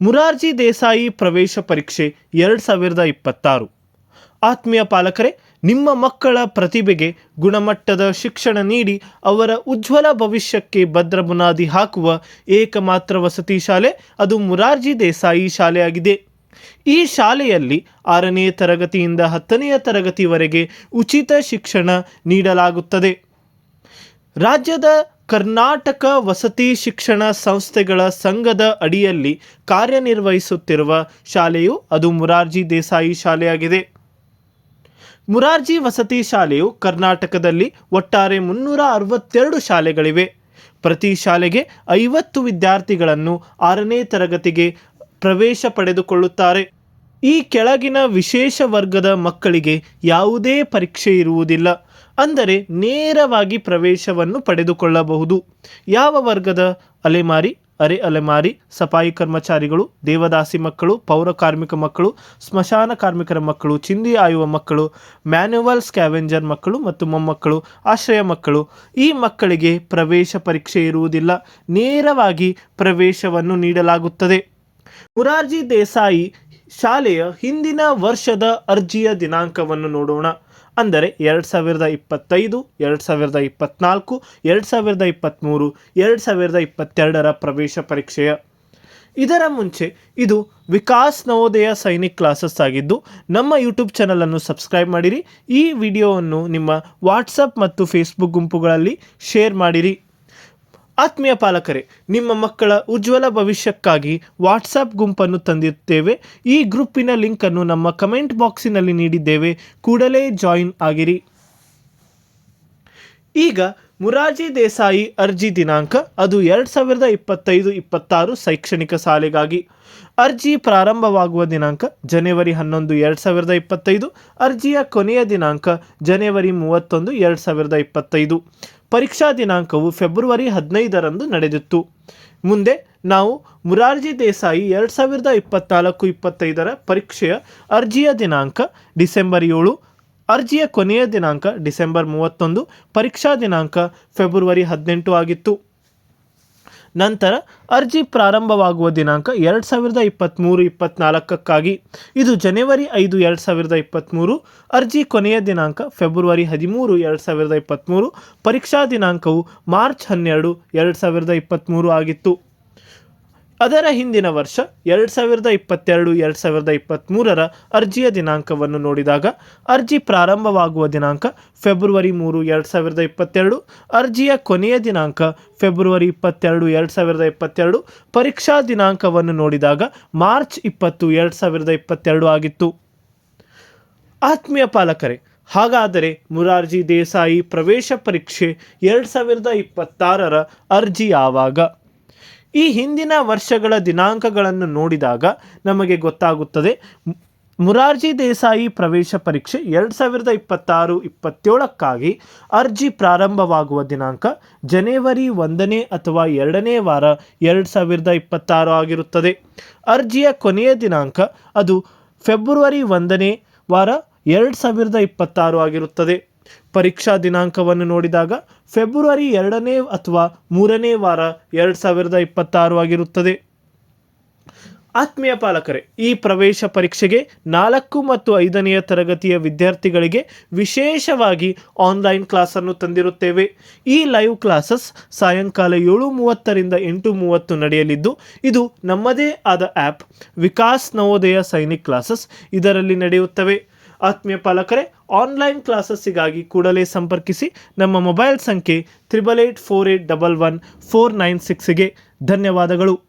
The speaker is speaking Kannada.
ಮುರಾರ್ಜಿ ದೇಸಾಯಿ ಪ್ರವೇಶ ಪರೀಕ್ಷೆ ಎರಡು ಸಾವಿರದ ಇಪ್ಪತ್ತಾರು. ಆತ್ಮೀಯ ಪಾಲಕರೇ, ನಿಮ್ಮ ಮಕ್ಕಳ ಪ್ರತಿಭೆಗೆ ಗುಣಮಟ್ಟದ ಶಿಕ್ಷಣ ನೀಡಿ ಅವರ ಉಜ್ವಲ ಭವಿಷ್ಯಕ್ಕೆ ಭದ್ರ ಬುನಾದಿ ಹಾಕುವ ಏಕಮಾತ್ರ ವಸತಿ ಶಾಲೆ ಅದು ಮುರಾರ್ಜಿ ದೇಸಾಯಿ ಶಾಲೆಯಾಗಿದೆ. ಈ ಶಾಲೆಯಲ್ಲಿ ಆರನೇ ತರಗತಿಯಿಂದ ಹತ್ತನೆಯ ತರಗತಿವರೆಗೆ ಉಚಿತ ಶಿಕ್ಷಣ ನೀಡಲಾಗುತ್ತದೆ. ರಾಜ್ಯದ ಕರ್ನಾಟಕ ವಸತಿ ಶಿಕ್ಷಣ ಸಂಸ್ಥೆಗಳ ಸಂಘದ ಅಡಿಯಲ್ಲಿ ಕಾರ್ಯನಿರ್ವಹಿಸುತ್ತಿರುವ ಶಾಲೆಯು ಅದು ಮುರಾರ್ಜಿ ದೇಸಾಯಿ ಶಾಲೆಯಾಗಿದೆ. ಮುರಾರ್ಜಿ ವಸತಿ ಶಾಲೆಯು ಕರ್ನಾಟಕದಲ್ಲಿ ಒಟ್ಟಾರೆ ಮುನ್ನೂರ ಅರವತ್ತೆರಡು ಶಾಲೆಗಳಿವೆ. ಪ್ರತಿ ಶಾಲೆಗೆ ಐವತ್ತು ವಿದ್ಯಾರ್ಥಿಗಳನ್ನು ಆರನೇ ತರಗತಿಗೆ ಪ್ರವೇಶ ಪಡೆದುಕೊಳ್ಳುತ್ತಾರೆ. ಈ ಕೆಳಗಿನ ವಿಶೇಷ ವರ್ಗದ ಮಕ್ಕಳಿಗೆ ಯಾವುದೇ ಪರೀಕ್ಷೆ ಇರುವುದಿಲ್ಲ. ಅಂದರೆ ನೇರವಾಗಿ ಪ್ರವೇಶವನ್ನು ಪಡೆದುಕೊಳ್ಳಬಹುದು. ಯಾವ ವರ್ಗದ? ಅಲೆಮಾರಿ, ಅರೆ ಅಲೆಮಾರಿ, ಸಫಾಯಿ ಕರ್ಮಚಾರಿಗಳು, ದೇವದಾಸಿ ಮಕ್ಕಳು, ಪೌರ ಕಾರ್ಮಿಕ ಮಕ್ಕಳು, ಸ್ಮಶಾನ ಕಾರ್ಮಿಕರ ಮಕ್ಕಳು, ಚಿಂದಿ ಆಯುವ ಮಕ್ಕಳು, ಮ್ಯಾನ್ಯುವಲ್ ಸ್ಕ್ಯಾವೆಂಜರ್ ಮಕ್ಕಳು ಮತ್ತು ಮೊಮ್ಮಕ್ಕಳು, ಆಶ್ರಯ ಮಕ್ಕಳು. ಈ ಮಕ್ಕಳಿಗೆ ಪ್ರವೇಶ ಪರೀಕ್ಷೆ ಇರುವುದಿಲ್ಲ. ನೇರವಾಗಿ ಪ್ರವೇಶವನ್ನು ನೀಡಲಾಗುತ್ತದೆ. ಮುರಾರ್ಜಿ ದೇಸಾಯಿ ಶಾಲೆಯ ಹಿಂದಿನ ವರ್ಷದ ಅರ್ಜಿಯ ದಿನಾಂಕವನ್ನು ನೋಡೋಣ. ಅಂದರೆ ಎರಡು ಸಾವಿರದ ಇಪ್ಪತ್ತೈದು, ಎರಡು ಸಾವಿರದ ಇಪ್ಪತ್ತ್ನಾಲ್ಕು ಎರಡು ಸಾವಿರದ ಇಪ್ಪತ್ತ್ಮೂರು ಎರಡು ಸಾವಿರದ ಇಪ್ಪತ್ತೆರಡರ ಪ್ರವೇಶ ಪರೀಕ್ಷೆಯ. ಇದರ ಮುಂಚೆ ಇದು ವಿಕಾಸ್ ನವೋದಯ ಸೈನಿಕ್ ಕ್ಲಾಸಸ್ ಆಗಿದ್ದು, ನಮ್ಮ ಯೂಟ್ಯೂಬ್ ಚಾನಲನ್ನು ಸಬ್ಸ್ಕ್ರೈಬ್ ಮಾಡಿರಿ. ಈ ವಿಡಿಯೋವನ್ನು ನಿಮ್ಮ ವಾಟ್ಸಪ್ ಮತ್ತು ಫೇಸ್ಬುಕ್ ಗುಂಪುಗಳಲ್ಲಿ ಶೇರ್ ಮಾಡಿರಿ. ಆತ್ಮೀಯ ಪಾಲಕರೇ, ನಿಮ್ಮ ಮಕ್ಕಳ ಉಜ್ವಲ ಭವಿಷ್ಯಕ್ಕಾಗಿ ವಾಟ್ಸಾಪ್ ಗುಂಪನ್ನು ತಂದಿರುತ್ತೇವೆ ಈ ಗ್ರೂಪಿನ ಲಿಂಕನ್ನು ನಮ್ಮ ಕಮೆಂಟ್ ಬಾಕ್ಸಿನಲ್ಲಿ ನೀಡಿದ್ದೇವೆ. ಕೂಡಲೇ ಜಾಯಿನ್ ಆಗಿರಿ. ಈಗ ಮುರಾಜಿ ದೇಸಾಯಿ ಅರ್ಜಿ ದಿನಾಂಕ, ಅದು ಎರಡು ಸಾವಿರದ ಇಪ್ಪತ್ತೈದು ಇಪ್ಪತ್ತಾರು ಶೈಕ್ಷಣಿಕ ಸಾಲಿಗಾಗಿ. ಅರ್ಜಿ ಪ್ರಾರಂಭವಾಗುವ ದಿನಾಂಕ, ಜನವರಿ ಹನ್ನೊಂದು ಎರಡು ಸಾವಿರದ ಇಪ್ಪತ್ತೈದು. ಅರ್ಜಿಯ ಕೊನೆಯ ದಿನಾಂಕ, ಜನವರಿ ಮೂವತ್ತೊಂದು ಎರಡು ಸಾವಿರದ ಇಪ್ಪತ್ತೈದು. ಪರೀಕ್ಷಾ ದಿನಾಂಕವು ಫೆಬ್ರವರಿ ಹದಿನೈದರಂದು ನಡೆದಿತ್ತು. ಮುಂದೆ ನಾವು ಮುರಾರ್ಜಿ ದೇಸಾಯಿ ಎರಡು ಸಾವಿರದ ಇಪ್ಪತ್ತ್ನಾಲ್ಕು ಇಪ್ಪತ್ತೈದರ ಪರೀಕ್ಷೆಯ ಅರ್ಜಿಯ ದಿನಾಂಕ ಡಿಸೆಂಬರ್ ಏಳು, ಅರ್ಜಿಯ ಕೊನೆಯ ದಿನಾಂಕ ಡಿಸೆಂಬರ್ ಮೂವತ್ತೊಂದು, ಪರೀಕ್ಷಾ ದಿನಾಂಕ ಫೆಬ್ರವರಿ ಹದಿನೆಂಟು ಆಗಿತ್ತು. ನಂತರ ಅರ್ಜಿ ಪ್ರಾರಂಭವಾಗುವ ದಿನಾಂಕ ಎರಡು ಸಾವಿರದ ಇಪ್ಪತ್ತ್ಮೂರು ಇಪ್ಪತ್ತ್ನಾಲ್ಕಕ್ಕಾಗಿ ಇದು ಜನವರಿ ಐದು ಎರಡು ಸಾವಿರದ ಇಪ್ಪತ್ತ್ಮೂರು ಅರ್ಜಿ ಕೊನೆಯ ದಿನಾಂಕ ಫೆಬ್ರವರಿ ಹದಿಮೂರು ಎರಡು ಸಾವಿರದ ಇಪ್ಪತ್ತ್ಮೂರು ಪರೀಕ್ಷಾ ದಿನಾಂಕವು ಮಾರ್ಚ್ ಹನ್ನೆರಡು ಎರಡು ಸಾವಿರದ ಇಪ್ಪತ್ತ್ಮೂರು ಆಗಿತ್ತು. ಅದರ ಹಿಂದಿನ ವರ್ಷ ಎರಡು ಸಾವಿರದ ಇಪ್ಪತ್ತೆರಡು, ಎರಡು ಸಾವಿರದ ಇಪ್ಪತ್ತ್ಮೂರರ ಅರ್ಜಿಯ ದಿನಾಂಕವನ್ನು ನೋಡಿದಾಗ, ಅರ್ಜಿ ಪ್ರಾರಂಭವಾಗುವ ದಿನಾಂಕ ಫೆಬ್ರವರಿ ಮೂರು, ಎರಡು ಸಾವಿರದ ಇಪ್ಪತ್ತೆರಡು, ಅರ್ಜಿಯ ಕೊನೆಯ ದಿನಾಂಕ ಫೆಬ್ರವರಿ ಇಪ್ಪತ್ತೆರಡು, ಎರಡು ಸಾವಿರದ ಇಪ್ಪತ್ತೆರಡು, ಪರೀಕ್ಷಾ ದಿನಾಂಕವನ್ನು ನೋಡಿದಾಗ ಮಾರ್ಚ್ ಇಪ್ಪತ್ತು, ಎರಡು ಸಾವಿರದ ಇಪ್ಪತ್ತೆರಡು ಆಗಿತ್ತು. ಆತ್ಮೀಯ ಪಾಲಕರೇ, ಹಾಗಾದರೆ ಮುರಾರ್ಜಿ ದೇಸಾಯಿ ಪ್ರವೇಶ ಪರೀಕ್ಷೆ ಎರಡು ಸಾವಿರದ ಇಪ್ಪತ್ತಾರರ ಅರ್ಜಿ ಯಾವಾಗ? ಈ ಹಿಂದಿನ ವರ್ಷಗಳ ದಿನಾಂಕಗಳನ್ನು ನೋಡಿದಾಗ ನಮಗೆ ಗೊತ್ತಾಗುತ್ತದೆ. ಮುರಾರ್ಜಿ ದೇಸಾಯಿ ಪ್ರವೇಶ ಪರೀಕ್ಷೆ ಎರಡು ಸಾವಿರದ ಇಪ್ಪತ್ತಾರು, ಇಪ್ಪತ್ತೇಳಕ್ಕಾಗಿ ಅರ್ಜಿ ಪ್ರಾರಂಭವಾಗುವ ದಿನಾಂಕ ಜನವರಿ ಒಂದನೇ ಅಥವಾ ಎರಡನೇ ವಾರ ಎರಡು ಸಾವಿರದ ಇಪ್ಪತ್ತಾರು ಆಗಿರುತ್ತದೆ. ಅರ್ಜಿಯ ಕೊನೆಯ ದಿನಾಂಕ ಅದು ಫೆಬ್ರವರಿ ಒಂದನೇ ವಾರ ಎರಡು ಸಾವಿರದ ಇಪ್ಪತ್ತಾರು ಆಗಿರುತ್ತದೆ. ಪರೀಕ್ಷಾ ದಿನಾಂಕವನ್ನು ನೋಡಿದಾಗ ಫೆಬ್ರವರಿ ಎರಡನೇ ಅಥವಾ ಮೂರನೇ ವಾರ ಎರಡು ಸಾವಿರದ ಇಪ್ಪತ್ತಾರು ಆಗಿರುತ್ತದೆ. ಆತ್ಮೀಯ ಪಾಲಕರೇ, ಈ ಪ್ರವೇಶ ಪರೀಕ್ಷೆಗೆ ನಾಲ್ಕು ಮತ್ತು ಐದನೆಯ ತರಗತಿಯ ವಿದ್ಯಾರ್ಥಿಗಳಿಗೆ ವಿಶೇಷವಾಗಿ ಆನ್ಲೈನ್ ಕ್ಲಾಸನ್ನು ತಂದಿರುತ್ತೇವೆ. ಈ ಲೈವ್ ಕ್ಲಾಸಸ್ ಸಾಯಂಕಾಲ ಏಳು ಮೂವತ್ತರಿಂದ ಎಂಟು ಮೂವತ್ತು ನಡೆಯಲಿದ್ದು, ಇದು ನಮ್ಮದೇ ಆದ ಆ್ಯಪ್ ವಿಕಾಸ್ ನವೋದಯ ಸೈನಿಕ್ ಕ್ಲಾಸಸ್ ಇದರಲ್ಲಿ ನಡೆಯುತ್ತವೆ. ಆತ್ಮೀಯ ಪಾಲಕರೇ ಆನ್ಲೈನ್ ಕ್ಲಾಸಸ್ಸಿಗಾಗಿ ಕೂಡಲೇ ಸಂಪರ್ಕಿಸಿ ನಮ್ಮ ಮೊಬೈಲ್ ಸಂಖ್ಯೆ triple eight four eight double one four nine ಸಿಕ್ಸ್ಗೆ ಧನ್ಯವಾದಗಳು.